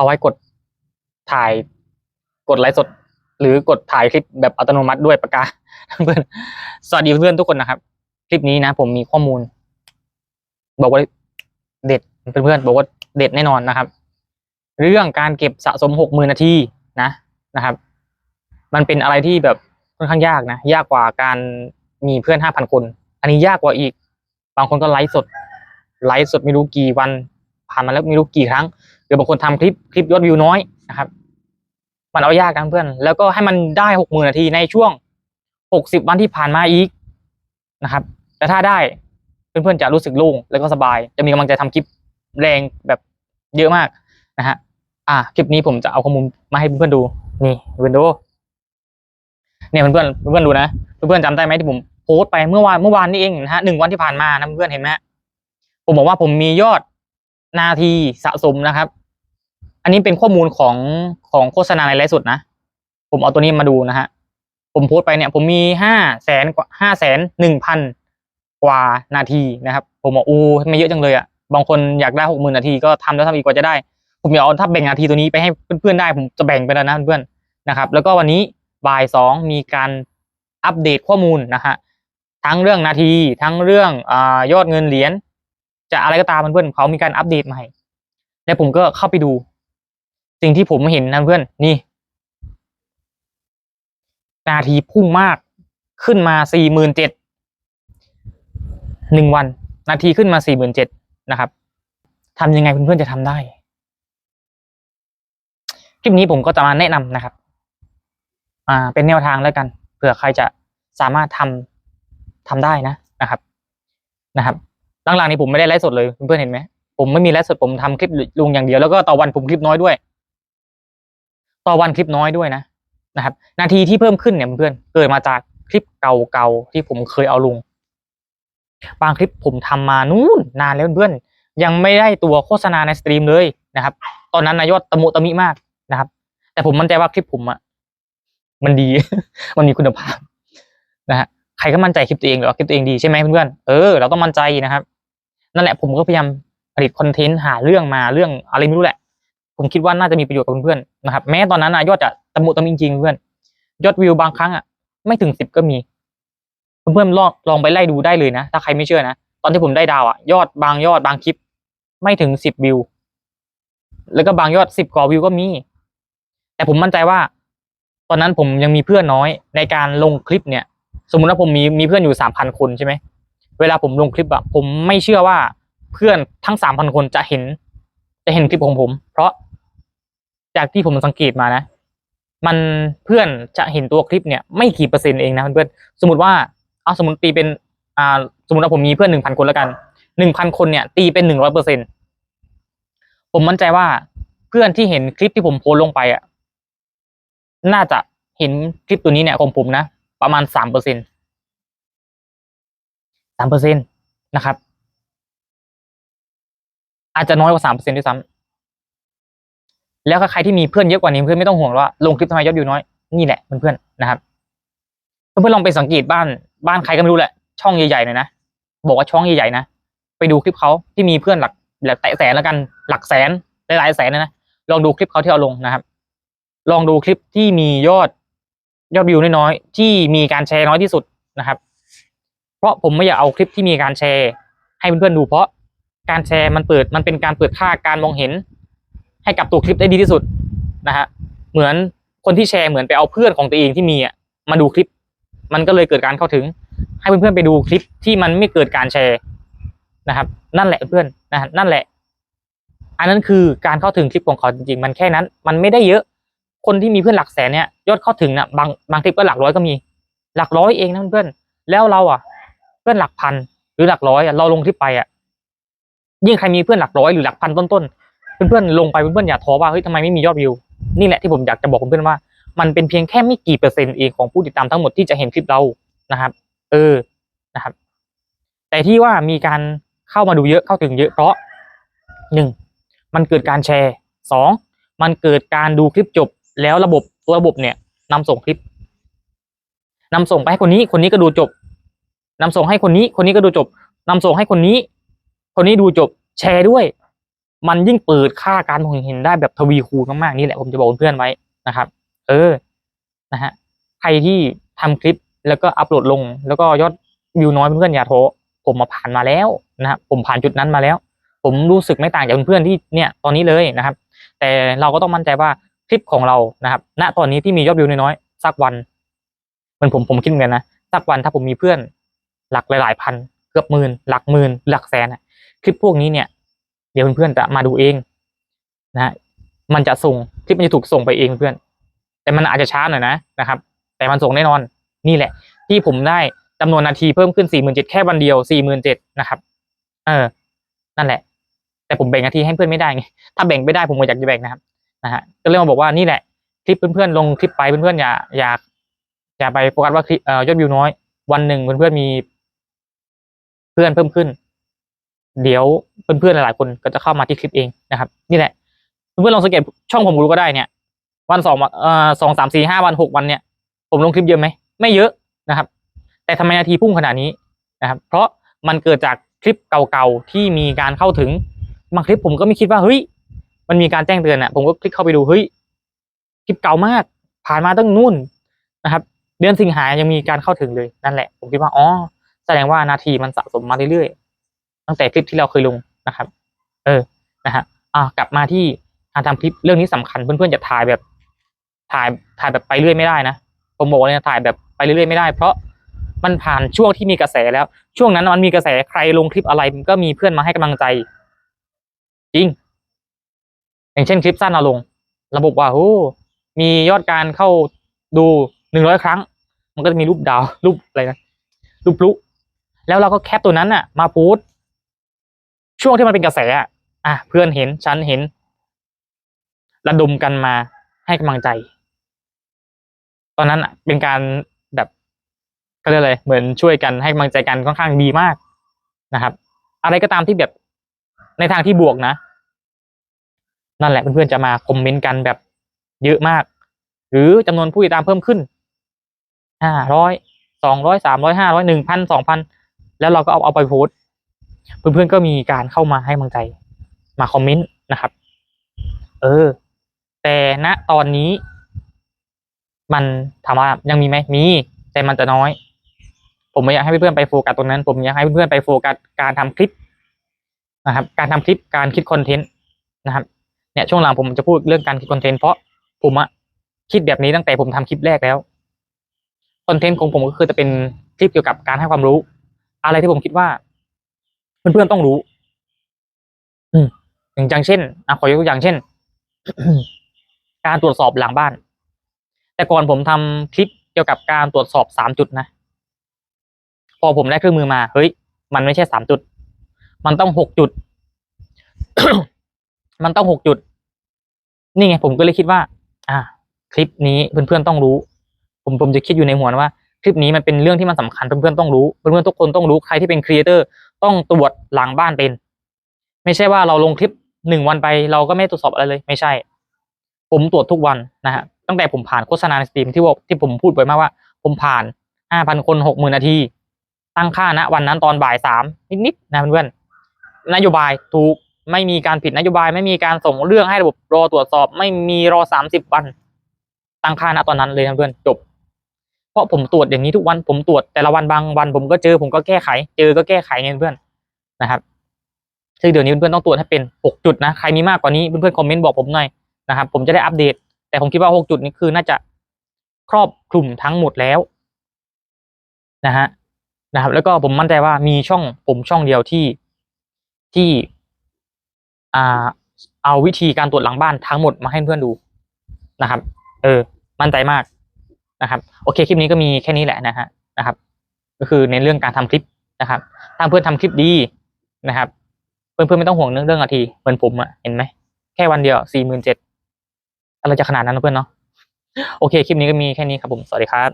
เอาไว้กดถ่ายกดไลฟ์สด หรือกดถ่ายคลิปแบบอัตโนมัติด้วยปากกาเพื่อนสวัสดีเพื่อนทุกคนนะครับ คลิปนี้นะ ผมมีข้อมูล บอกว่าเด็ดเพื่อนๆบอกว่าเด็ดแน่นอนนะครับ เรื่องการเก็บสะสมหกหมื่นนาทีนะนะครับ มันเป็นอะไรที่แบบค่อนข้างยากนะ ยากกว่าการมีเพื่อนห้าพันคน อันนี้ยากกว่าอีก บางคนก็ไลฟ์สด ไลฟ์สดไม่รู้กี่วัน ผ่านมาแล้วไม่รู้กี่ครั้ง รือบางคนทำคลิปคลิปยอดวิวน้อยนะครับ มันเอายากกันเพื่อน แล้วก็ให้มันได้หกหมื่นนาทีในช่วงหกสิบวันที่ผ่านมาอีกนะครับ แต่ถ้าได้เพื่อนๆจะรู้สึกโล่งแล้วก็สบาย จะมีกำลังใจทำคลิปแรงแบบเยอะมากนะฮะอะคลิปนี้ผมจะเอาข้อมูลมาให้เพื่อนๆดูนี่เพื่อนดูเนี่ยเพื่อนๆเพื่อนๆดูนะเพื่อนๆจำได้ไหมที่ผมโพสต์ไปเมื่อวานเมื่อวานนี้เองนะฮะหนึ่งวันที่ผ่านมานะเพื่อนๆเห็นไหมผมบอกว่าผมมียอดนาทีสะสมนะครับ อันนี้เป็นข้อมูลของของโฆษณาในไลฟ์สดนะ ผมเอาตัวนี้มาดูนะฮะ ผมโพสต์ไปเนี่ยผมมีห้าแสนกว่าห้าแสนหนึ่งพันกว่านาทีนะครับ ผมบอกอู้ไม่เยอะจังเลยอะ บางคนอยากได้หกหมื่นนาทีก็ทำแล้วทำอีกกว่าจะได้ ผมอยากเอาถ้าแบ่งนาทีตัวนี้ไปให้เพื่อนๆได้ ผมจะแบ่งไปแล้วนะเพื่อนๆนะครับ แล้วก็วันนี้บ่ายสองมีการอัปเดตข้อมูลนะฮะทั้งเรื่องนาทีทั้งเรื่องอยอดเงินเหรียญจะอะไรก็ตามเพื่อนๆเขามีการอัปเดตใหม่ แล้วผมก็เข้าไปดู สิ่งที่ผมเห็นนะเพื่อนนี่ นาทีพุ่งมากขึ้นมาสี่หมื่นเจ็ดหนึ่งวัน นาทีขึ้นมาสี่หมื่นเจ็ดนะครับทำยังไงเพื่อนๆจะทำได้ คลิปนี้ผมก็จะมาแนะนำนะครับ อ่า เป็นแนวทางแล้วกันเผื่อใครจะสามารถทำทำได้นะนะครับนะครับหลังๆนี้ผมไม่ได้ไลฟ์สดเลยเพื่อนๆเห็นไหมผมไม่มีไลฟ์สดผมทำคลิปลงอย่างเดียวแล้วก็ต่อวันผมคลิปน้อยด้วย ต่อวันคลิปน้อยด้วยนะนะครับ นาทีที่เพิ่มขึ้นเนี่ยเพื่อนเกิดมาจากคลิปเก่าๆที่ผมเคยเอาลง บางคลิปผมทำมานู่นนานแล้วเพื่อนยังไม่ได้ตัวโฆษณาในสตรีมเลยนะครับ ตอนนั้นนายอดตะมุตะมิมากนะครับ แต่ผมมั่นใจว่าคลิปผมอะมันดี มันมีคุณภาพนะฮะใครก็มั่นใจคลิปตัวเองหรอคลิปตัวเองดีใช่ไหมเพื่อนๆเออเราต้องมั่นใจนะครับ นั่นแหละผมก็พยายามผลิตคอนเทนต์หาเรื่องมาเรื่องอะไรไม่รู้แหละ ผมคิดว่าน่าจะมีประโยชน์กับเพื่อนๆนะครับ แม้ตอนนั้นนะยอดจะตะมุตะมิจริงเพื่อนยอดวิวบางครั้งอะไม่ถึงสิบก็มี เพื่อนๆลองลองไปไล่ดูได้เลยนะ ถ้าใครไม่เชื่อนะ ตอนที่ผมได้ดาวอะยอดบางยอดบางคลิป ไม่ถึงสิบวิว แล้วก็บางยอดสิบกว่าวิวก็มี แต่ผมมั่นใจว่า ตอนนั้นผมยังมีเพื่อนน้อยในการลงคลิปเนี่ย สมมุติว่าผมมีมีเพื่อนอยู่สามพันคนใช่ไหมเวลาผมลงคลิปอะผมไม่เชื่อว่าเพื่อนทั้งสามพันคนจะเห็น จะเห็นคลิปของผม เพราะ จากที่ผมสังเกตมานะ มันเพื่อนจะเห็นตัวคลิปเนี่ยไม่กี่เปอร์เซ็นต์เองนะเพื่อนๆสมมติว่าเอาสมมติตีเป็นอ่าสมมติว่าผมมีเพื่อนหนึ่งพันคนแล้วกันหนึ่งพันคนเนี่ย ตีเป็นหนึ่งร้อยเปอร์เซ็นผมมั่นใจว่าเพื่อนที่เห็นคลิปที่ผมโพสลงไปอะน่าจะเห็นคลิปตัวนี้เนี่ยของผมนะประมาณสามเปอร์เซ็นสามเปอร์เซ็นตนะครับ อาจจะน้อยกว่าสามเปอร์เซ็นด้วยซ้ำ แล้วก็ใครที่มีเพื่อนเยอะกว่านี้เพื่อนไม่ต้องห่วงว่าลงคลิปทำไมยอดวิวน้อยนี่แหละเพื่อนๆนะครับเพื่อนๆลองไปสังเกตบ้านบ้านใครก็ไม่รู้แหละ ช่องใหญ่ๆหน่อยนะบอกว่าช่องใหญ่ๆนะไปดูคลิปเขาที่มีเพื่อนหลักหลักแตะแสนแล้วกันหลักแสนหลายๆแสนนะนะลองดูคลิปเขาที่เอาลงนะครับ ลองดูคลิปที่มียอดยอดวิวน้อยๆที่มีการแชร์น้อยที่สุดนะครับ เพราะผมไม่อยากเอาคลิปที่มีการแชร์ ให้เพื่อนๆดูเพราะการแชร์มันเปิดมันเป็นการเปิดค่าการมองเห็น ให้กับตัวคลิปได้ดีที่สุดนะฮะเหมือนคนที่แชร์เหมือนไปเอาเพื่อนของตัวเองที่มีอะมาดูคลิป มันก็เลยเกิดการเข้าถึง ให้เพื่อนๆไปดูคลิปที่มันไม่เกิดการแชร์นะครับ นั่นแหละเพื่อนนะฮะนั่นแหละ อันนั้นคือการเข้าถึงคลิปของเขาจริงๆ มันแค่นั้น มันไม่ได้เยอะ คนที่มีเพื่อนหลักแสนเนี่ยยอดเข้าถึงนะบางบางคลิปก็หลักร้อยก็มี หลักร้อยเองนะเพื่อนแล้วเราอะ เพื่อนหลักพันหรือหลักร้อยเราลงคลิปไปอะยิ่งใครมีเพื่อนหลักร้อยหรือหลักพันต้นๆ เพื่อนๆลงไปเพื่อนๆอย่าท้อว่าเฮ้ยทำไมไม่มียอดวิวนี่แหละที่ผมอยากจะบอกเพื่อนๆว่า มันเป็นเพียงแค่ไม่กี่เปอร์เซ็นต์เองของผู้ติดตามทั้งหมดที่จะเห็นคลิปเรานะครับ เออนะครับ แต่ที่ว่ามีการเข้ามาดูเยอะเข้าถึงเยอะเพราะหนึ่งมันเกิดการแชร์สองมันเกิดการดูคลิปจบแล้วระบบตัวระบบเนี่ยนำส่งคลิปนำส่งไปให้คนนี้คนนี้ก็ดูจบนำส่งให้คนนี้คนนี้ก็ดูจบนำส่งให้คนนี้ คนนี้ดูจบแชร์ด้วย มันยิ่งเปิดค่าการมองเห็นได้แบบทวีคูณมากๆนี่แหละผมจะบอกเพื่อนไว้นะครับ เออนะฮะใครที่ทำคลิปแล้วก็อัปโหลดลง แล้วก็ยอดวิวน้อยเพื่อนๆอย่าโทษผมมาผ่านมาแล้วนะครับผมผ่านจุดนั้นมาแล้ว ผมรู้สึกไม่ต่างจากเพื่อนๆที่เนี่ยตอนนี้เลยนะครับ แต่เราก็ต้องมั่นใจว่าคลิปของเรานะครับ ณตอนนี้ที่มียอดวิวน้อยๆสักวันเหมือนผมผมคิดเหมือนกันนะสักวันถ้าผมมีเพื่อน หลักหลายๆพัน เกือบหมื่นหลักหมื่นหลักแสนคลิปพวกนี้เนี่ย เดี๋ยวเพื่อนๆจะมาดูเองนะฮะมันจะส่งคลิปมันจะถูกส่งไปเองเพื่อน แต่มันอาจจะช้าหน่อยนะนะครับ แต่มันส่งแน่นอนนี่แหละ ที่ผมได้จำนวนนาทีเพิ่มขึ้นสี่หมื่นเจ็ดแค่วันเดียวสี่หมื่นเจ็ดนะครับ เออ นั่นแหละ แต่ผมแบ่งนาทีให้เพื่อนไม่ได้ไงถ้าแบ่งไม่ได้ผมก็อยากจะแบ่งนะครับนะฮะก็เลยมาบอกว่านี่แหละคลิปเพื่อนๆลงคลิปไปเพื่อนๆอย่าอย่าอย่าไปโฟกัสว่าคลิปยอดวิวน้อย วันหนึ่งเพื่อนๆมีเพื่อนเพิ่มขึ้น เดี๋ยวเพื่อนๆหลายๆคนก็จะเข้ามาที่คลิปเองนะครับ นี่แหละ เพื่อนๆลองสังเกตช่องผมดูก็ได้เนี่ย วันสองวันเอ่อสองสามสี่ห้าวันหกวันเนี่ย ผมลงคลิปเยอะไหมไม่เยอะนะครับ แต่ทำไมนาทีพุ่งขนาดนี้นะครับ เพราะมันเกิดจากคลิปเก่าๆที่มีการเข้าถึงบางคลิปผมก็ไม่คิดว่าเฮ้ยมันมีการแจ้งเตือนอะ ผมก็คลิกเข้าไปดูเฮ้ยคลิปเก่ามาก ผ่านมาตั้งนู่นนะครับ เดือนสิงหายังมีการเข้าถึงเลยนั่นแหละ ผมคิดว่าอ๋อแสดงว่านาทีมันสะสมมาเรื่อยๆ ตั้งแต่คลิปที่เราเคยลงนะครับ เออนะฮะอ่ากลับมาที่การทำคลิปเรื่องนี้สำคัญเพื่อนๆจะถ่ายแบบ ถ่ายถ่ายแบบไปเรื่อยไม่ได้นะผมบอกเลยนะถ่ายแบบไปเรื่อยไม่ได้ เพราะมันผ่านช่วงที่มีกระแสแล้ว ช่วงนั้นมันมีกระแสใครลงคลิปอะไรมันก็มีเพื่อนมาให้กำลังใจ จริง อย่างเช่นคลิปสั้นเราลง ระบบว่าโอ้มียอดการเข้าดูหนึ่งร้อยครั้ง มันก็จะมีรูปดาวรูปอะไรนะรูปพลุแล้วเราก็แคปตัวนั้นน่ะมาโพสต ช่วงที่มันเป็นกระแสอะเพื่อนเห็นฉันเห็น ระดมกันมาให้กำลังใจ ตอนนั้นอะเป็นการแบบก็เรียกอะไรเหมือนช่วยกันให้กำลังใจกันค่อนข้างดีมากนะครับ อะไรก็ตามที่แบบในทางที่บวกนะ นั่นแหละเพื่อนๆจะมาคอมเมนต์กันแบบเยอะมาก หรือจำนวนผู้ติดตามเพิ่มขึ้นห้าร้อยสองร้อยสามร้อยห้าร้อยหนึ่งพันสองพันแล้วเราก็เอาเอาไปโพสต เพื่อนๆก็มีการเข้ามาให้กำลังใจมาคอมเมนต์นะครับ เออ แต่ณตอนนี้ มันถามว่ายังมีไหมมีแต่มันจะน้อย ผมไม่อยากให้เพื่อนๆไปโฟกัสตรงนั้น ผมอยากให้เพื่อนๆไปโฟกัสการทำคลิปนะครับ การทำคลิปการคิดคอนเทนต์นะครับ เนี่ยช่วงหลังผมจะพูดเรื่องการคิดคอนเทนต์เพราะผมอะคิดแบบนี้ตั้งแต่ผมทำคลิปแรกแล้วคอนเทนต์ของผมก็คือจะเป็นคลิปเกี่ยวกับการให้ความรู้ อะไรที่ผมคิดว่า เพื่อนๆต้องรู้ อืมอย่างเช่นอะขอยกตัวอย่างเช่น การตรวจสอบหลังบ้าน แต่ก่อนผมทำคลิปเกี่ยวกับการตรวจสอบสามจุดนะ พอผมได้เครื่องมือมา เฮ้ย มันไม่ใช่สามจุด มันต้องหกจุด มันต้องหกจุด นี่ไง ผมก็เลยคิดว่า อ่า คลิปนี้เพื่อนๆต้องรู้ ผมผมจะคิดอยู่ในหัวนะว่าคลิปนี้มันเป็นเรื่องที่มันสำคัญเพื่อนๆต้องรู้ เพื่อนๆทุกคนต้องรู้ ใครที่เป็นครีเอเตอร์ ต้องตรวจหลังบ้านเป็น ไม่ใช่ว่าเราลงคลิปหนึ่งวันไปเราก็ไม่ตรวจสอบอะไรเลย ไม่ใช่ ผมตรวจทุกวันนะฮะตั้งแต่ผมผ่านโฆษณาในสตรีมที่ว่าที่ผมพูดไปมากว่า ผมผ่านห้าพันคนหกหมื่นนาที ตั้งค่านะวันนั้นตอนบ่ายสามนิดๆนะเพื่อนๆนโยบายถูกไม่มีการผิดนโยบาย ไม่มีการส่งเรื่องให้ระบบรอตรวจสอบ ไม่มีรอสามสิบวัน ตั้งค่านะตอนนั้นเลยนะเพื่อนจบ เพราะผมตรวจอย่างนี้ทุกวันผมตรวจแต่ละวันบางวัน ผมก็เจอผมก็แก้ไข เจอก็แก้ไขไงเพื่อนนะครับซึ่งเดี๋ยวนี้เพื่อนๆต้องตรวจให้เป็นหกจุดนะใครมีมากกว่านี้เพื่อนๆคอมเมนต์บอกผมหน่อยนะครับผมจะได้อัปเดต แต่ผมคิดว่าหกจุดนี้คือน่าจะครอบคลุมทั้งหมดแล้วนะฮะนะครับ แล้วก็ผมมั่นใจว่ามีช่องผมช่องเดียวที่ที่อ่าเอาวิธีการตรวจหลังบ้านทั้งหมดมาให้เพื่อนดูนะครับ เออ มั่นใจมาก นะครับโอเคคลิปนี้ก็มีแค่นี้แหละนะฮะนะครับ ก็คือในเรื่องการทำคลิปนะครับถ้าเพื่อนทำคลิปดีนะครับ เพื่อนๆไม่ต้องห่วงเรื่องเรื่องอาทีเหมือนผมอะเห็นไหมแค่วันเดียวสี่หมื่นเจ็ดอะไรจะขนาดนั้นนะเพื่อนเนาะโอเคคลิปนี้ก็มีแค่นี้ครับผมสวัสดีครับ